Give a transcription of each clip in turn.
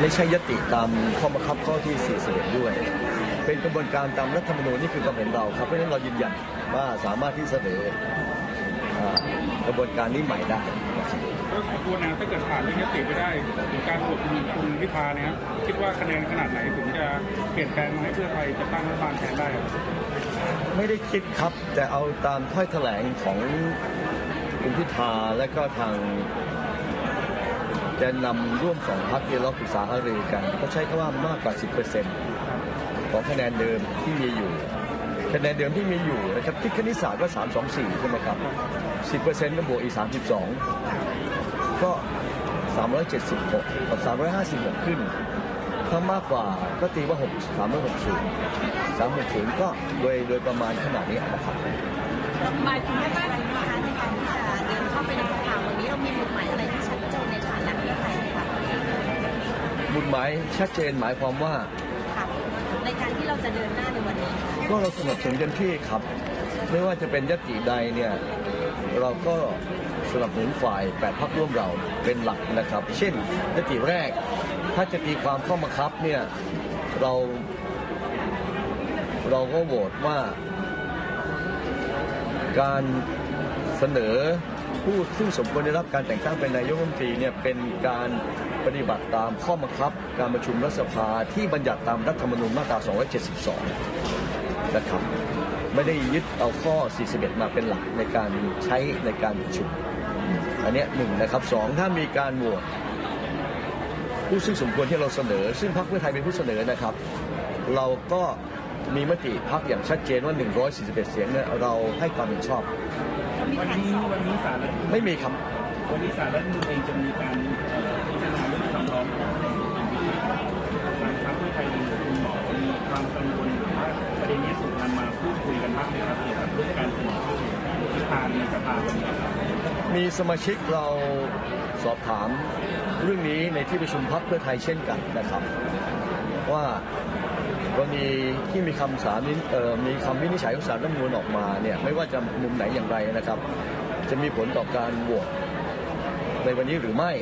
ไม่ใช่ยติตามข้อบังคับข้อที่ 41 ด้วย เป็นกระบวนการตามรัฐธรรมนูญนี่คือความเห็นเราครับ เพราะฉะนั้นเรายืนยันว่าสามารถที่เสนออ่ากระบวนการนี้ใหม่ได้นะครับแล้วสมควรนะถ้าเกิดผ่านเรื่องยติไปได้ถึงการโหวตคุณคุณพิธาเนี่ยครับคิดว่าคะแนนขนาดไหนถึงจะเปลี่ยนแปลงมาให้เพื่อไทยจะตั้งรัฐบาลแทนได้ครับไม่ได้คิดครับ แต่เอาตามถ้อยแถลงของคุณพิธาและก็ทาง แกนนำร่วมสองพักที่เราปรึกษาหารือกัน ก็ใช้คำว่ามากกว่า 10%ของคะแนนเดิมที่มีอยู่ คะแนนเดิมที่มีอยู่นะครับคิดคณิตศาสตร์ก็ 324 ใช่ไหมครับ 10%ก็บวกอีก 32 ก็ 376 กับ 356 ขึ้น ถ้ามากกว่าก็ตีว่า 6 360 360 ก็โดยโดยประมาณขนาดนี้นะครับหมายถึงว่าในการที่จะเดินเข้าไปใน บุญหมายชัดเจนหมายความว่า ค่ะในการที่เราจะเดินหน้าในวันนี้ค่ะก็เราสนับสนุนเต็มที่ครับ ไม่ว่าจะเป็นยติใดเนี่ยเราก็สนับสนุนฝ่ายแปดพักร่วมเราเป็นหลักนะครับ เช่นยติแรก ถ้าจะตีความข้อบังคับเนี่ยเราเราก็โหวตว่า การเสนอ ผู้ซึ่งสมควรได้รับการแต่งตั้งเป็นนายกรัฐมนตรีเนี่ยเป็นการปฏิบัติตามข้อบังคับ การประชุมรัฐสภาที่บัญญัติตามรัฐธรรมนูญมาตรา 272 นะครับ ไม่ได้ยึดเอาข้อ 41 มาเป็นหลักในการใช้ในการประชุม อันนี้หนึ่งนะครับสองถ้ามีการโหวตผู้ซึ่งสมควรที่เราเสนอ ซึ่งพรรคเพื่อไทยเป็นผู้เสนอนะครับ เราก็ มีมติพรรคอย่างชัดเจนว่า 141 เสียงเนี่ยเราให้ความเห็นชอบ วันนี้วันนี้ศาลรัฐธรรมนูญไม่มีครับวันนี้ศาลรัฐธรรมนูญเองจะมีการเอ่อพิจารณาเรื่องคำร้องของทางพรรคเพื่อไทยหรือคุณหมอมีความกังวลหรือว่าประเด็นนี้ถูกนำมาพูดคุยกันบ้างไหมครับเกี่ยวกับเรื่องการเสนอชื่อพิธาในสภาวันนี้ครับ มีสมาชิกเราสอบถามเรื่องนี้ในที่ประชุมพักเพื่อไทยเช่นกันนะครับ ว่า กรณีที่มีคำสารนิเอ่อมีคำวินิจฉัยของศาลรัฐมนูญออกมาเนี่ยไม่ว่าจะมุมไหนอย่างไรนะครับ จะมีผลต่อการโหวตในวันนี้หรือไม่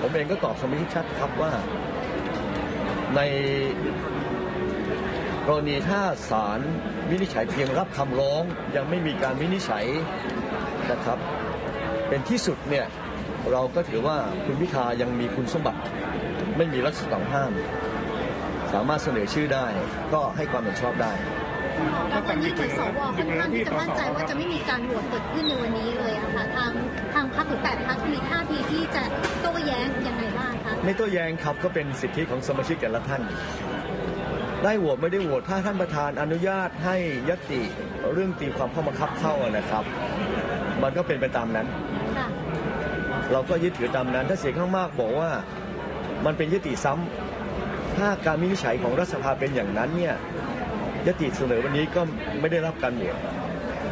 ผมเองก็ตอบสมาชิกชัดครับว่า ในกรณีถ้าศาลวินิจฉัยเพียงรับคำร้อง ยังไม่มีการวินิจฉัยนะครับ เป็นที่สุดเนี่ยเราก็ถือว่าคุณพิธายังมีคุณสมบัติไม่มีลักษณะต้องห้าม สามารถเสนอชื่อได้ ก็ให้ความเห็นชอบได้แล้ววันนี้เหมือนสวค่อนข้างที่จะมั่นใจว่าจะไม่มีการโหวตเกิดขึ้นในวันนี้เลยอะค่ะทางทางพรรคหรือแปดพรรคมีท่าทีที่จะโต้แย้งยังไงบ้างคะไม่โต้แย้งครับก็เป็นสิทธิของสมาชิกแต่ละท่าน ได้โหวตไม่ได้โหวตถ้าท่านประธานอนุญาตให้ยติเรื่องตีความข้อบังคับเข้าอะนะครับ มันก็เป็นไปตามนั้น ค่ะ เราก็ยึดถือตามนั้น ถ้าเสียงข้างมากบอกว่า มันเป็นยติซ้ำ ถ้าการวินิจฉัยของรัฐสภาเป็นอย่างนั้นเนี่ยยติเสนอวันนี้ก็ไม่ได้รับการโหวต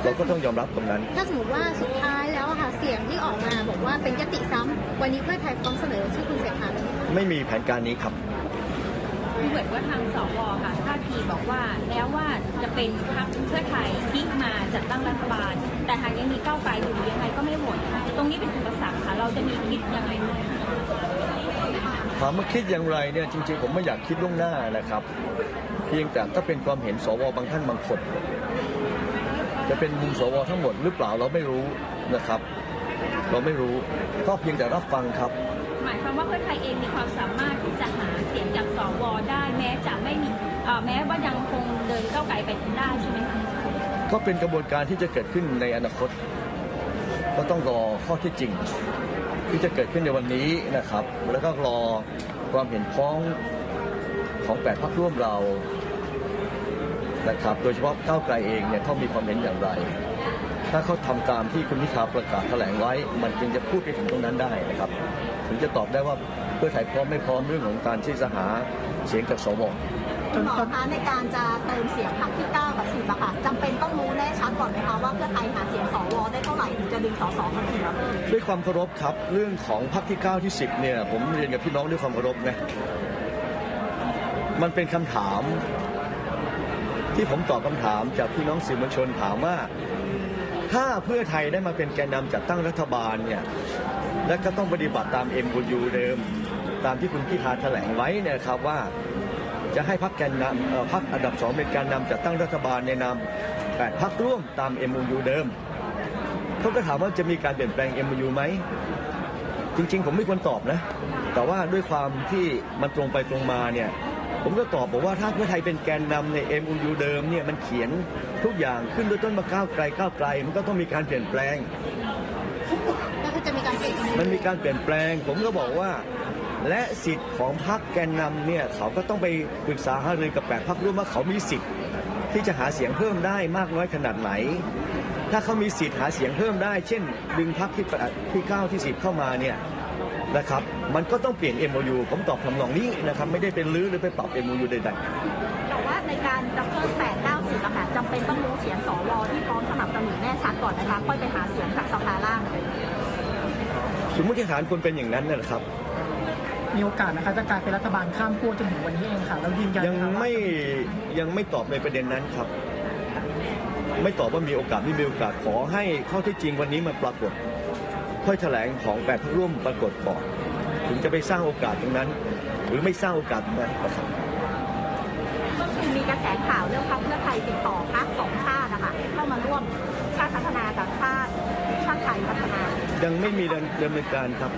เราก็ต้องยอมรับตรงนั้น ถ้าสมมติว่าสุดท้ายแล้วอะค่ะเสียงที่ออกมาบอกว่าเป็นยติซ้ำวันนี้เพื่อไทยพร้อมเสนอชื่อคุณเศรษฐาเลยไหมคะไม่มีแผนการนี้ครับเหมือนว่าทางสวค่ะท่าทีบอกว่าแล้วว่าจะเป็นพรรคเพื่อไทยพลิกมาจัดตั้งรัฐบาล แต่หากยังมีก้าวไกลอยู่ยังไงก็ไม่โหวตให้ตรงนี้เป็นอุปสรรคค่ะ เราจะมีคิดยังไงไหม ถามว่าคิดอย่างไรเนี่ยจริงๆ ผมไม่อยากคิดล่วงหน้านะครับ เพียงแต่ถ้าเป็นความเห็นสวบางท่านบางคนจะเป็นมุมสวทั้งหมดหรือเปล่าเราไม่รู้นะครับ เราไม่รู้ก็เพียงแต่รับฟังครับ หมายความว่าเพื่อไทยเองมีความสามารถที่จะหาเสียงจากสวได้แม้จะไม่มีเอ่อแม้ว่ายังคงเดินก้าวไกลไปได้ใช่ไหมคะก็เป็นกระบวนการที่จะเกิดขึ้นในอนาคต ก็ต้องรอข้อเที่จริง ที่จะเกิดขึ้นในวันนี้นะครับ แล้วก็รอความเห็นพ้องของแปดพักร่วมเรานะครับ โดยเฉพาะก้าวไกลเองเนี่ยเขามีความเห็นอย่างไร ถ้าเขาทำตามที่คุณพิธาประกาศแถลงไว้ มันจึงจะพูดไปถึงตรงนั้นได้นะครับ ถึงจะตอบได้ว่าเพื่อไทยพร้อมไม่พร้อมเรื่องของการที่จะหาเสียงจากสวคุณหมอคะในการจะเติมเสียงพรรคที่9กับ10อะค่ะจำเป็นต้องรู้แน่ชัดก่อนไหมคะว่าเพื่อไทยหาเสียง ได้เท่าไหร่ถึงจะดึงสสมาถึงแล้วด้วยความเคารพครับเรื่องของพรรคที่9ที่10เนี่ยผมเรียนกับพี่น้องด้วยความเคารพนะมันเป็นคำถาม ที่ผมตอบคำถามจากพี่น้องสื่อมวลชนถามว่า ถ้าเพื่อไทยได้มาเป็นแกนนำจัดตั้งรัฐบาลเนี่ยและก็ต้องปฏิบัติตาม m อ็มเดิม ตามที่คุณพิธาแถลงไว้เนยครับว่าจะให้พักแกนนำพักอันดับสองเป็นแการนำจัดตั้งรัฐบาลในนามแปดพักร่วมตาม MOU เดิม เขาก็ถามว่าจะมีการเปลี่ยนแปลง MOU ไหม จริง ๆ ผมไม่ควรตอบนะ แต่ว่าด้วยความที่มันตรงไปตรงมาเนี่ย ผมก็ตอบบอกว่าถ้าเพื่อไทยเป็นแกนนำใน MOU เดิมเนี่ยมันเขียนทุกอย่างขึ้นด้วยต้นมาก้าวไกลก้าวไกล มันก็ต้องมีการเปลี่ยนแปลงก็คือจะมีการเปลี่ยนมันมีการเปลี่ยนแปลง ผมก็บอกว่าและสิทธิ์ของพรรคแกนนำเนี่ยเขาก็ต้องไปปรึกษาหารือกับแปดพรรคร่วมว่าเขามีสิทธิ์ที่จะหาเสียงเพิ่มได้มากน้อยขนาดไหน ถ้าเขามีสิทธิ์หาเสียงเพิ่มได้ เช่น ดึงพรรคที่แปดที่เก้าที่สิบเข้ามาเนี่ยนะครับมันก็ต้องเปลี่ยน MOU ผมตอบคำนองนี้นะครับไม่ได้เป็นรื้อหรือไปปรับ MOU ใดๆแต่ว่าในการจะเพิ่ม8 9 10อะค่ะจำเป็นต้องรู้เสียงสวที่พร้อมสนับสนุนแน่ชัดก่อนนะคะค่อยไปหาเสียงจากสภาล่างสมมติฐานคนเป็นอย่างนั้นนะครับมีโอกาสนะคะจะกลายเป็นรัฐบาลข้ามขั้วจนถึงวันนี้เองค่ะเรายืนยันยังนะคะว่าไม่ยังไม่ตอบในประเด็นนั้นครับ ไม่ตอบว่ามีโอกาสไม่มีโอกาสขอให้ข้อเที่จริงวันนี้มันปรากฏถ้อยแถลงของแปดพักร่วมปรากฏก่อนถึงจะไปสร้างโอกาสตรงนั้น หรือไม่สร้างโอกาสตรงนั้นนะครับก็คือมีกระแสข่าวเรื่องพรรคเพื่อไทยติดต่อพรรคสองชาตินะคะเข้ามาร่วมชาติพัฒนากับชาติชาติไทยพัฒนา ยังไม่มีดำเนินการครับ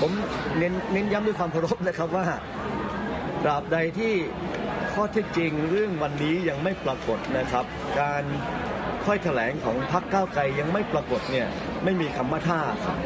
ผมเน้นเน้นย้ำด้วยความเคารพนะครับว่าตราบใดที่ ข้อเท็จจริงเรื่องวันนี้ยังไม่ปรากฏนะครับ การค่อยแถลงของพรรคก้าวไกลยังไม่ปรากฏเนี่ยไม่มีคำว่าท่าครับ